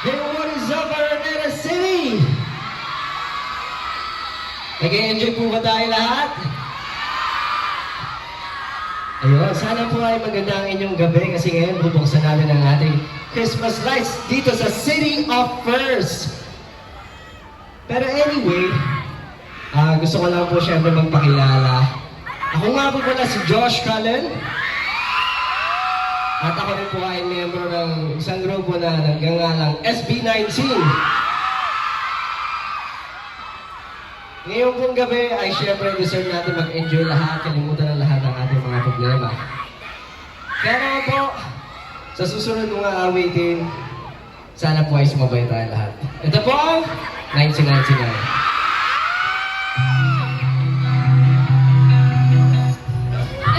Hey, what is up, Araneta City? Nag-enjoy po ba tayo lahat? Ayun, sana po ay maganda ang inyong gabi kasi ngayon bubuksan natin ang ating Christmas lights dito sa City of First. Pero anyway, ah gusto ko lang po syempre magpakilala. Ako nga po pala si Josh Cullen. At ako rin po ay member ng isang grupo na nagngangalang SB19. Ngayong pong gabi ay syempre deserve natin mag-enjoy lahat, kalimutan ng lahat ng ating mga problema. Kaya po, sa susunod mga awitin, sana po ay sumabay tayo lahat. Ito po ang 1999.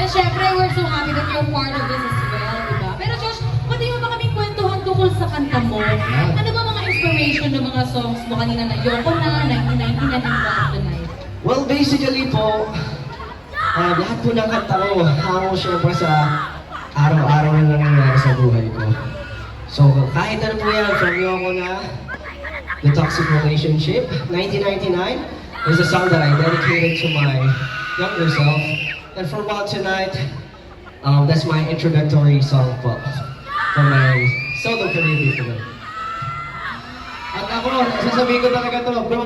And syempre, we're so happy sa kanta mo? Ano ba mga inspiration ng mga songs mo kanina na Yoko na, 1999, and One of the Night? Well, basically po, ah, lahat po ng kanta ko, hango syempre sa araw-araw na nangyayari sa buhay ko. So, kahit ano po yan, from Yoko na, The Toxic Relationship, 1999, is a song that I dedicated to my younger self. And for Wild Tonight, um, that's my introductory song po ako, sasabihin ko talaga to, bro,